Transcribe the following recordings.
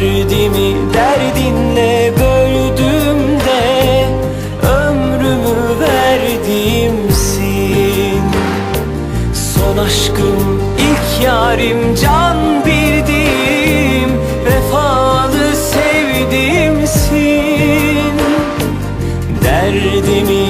Derdimi derdinle böldüm de Ömrümü verdiğimsin Son aşkım ilk yarim can bildiğim Vefalı sevdiğimsin Derdimi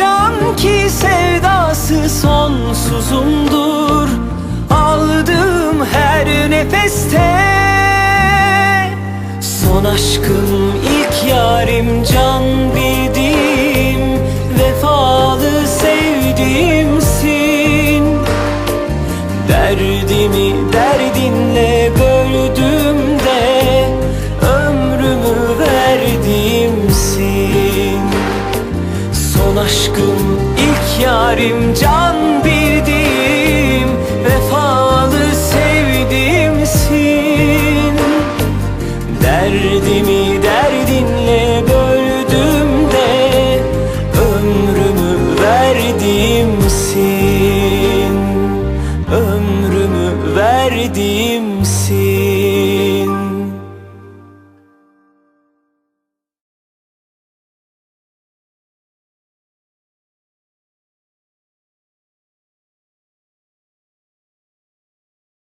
can ki sevdası sonsuzumdur. Aldığım her nefeste Son aşkım ilk yarim can bildiğim aşkım ilk yarim can bildiğim Vefalı sevdiğimsin Derdimi derdinle böldüm de Ömrümü verdiğimsin Ömrümü verdiğimsin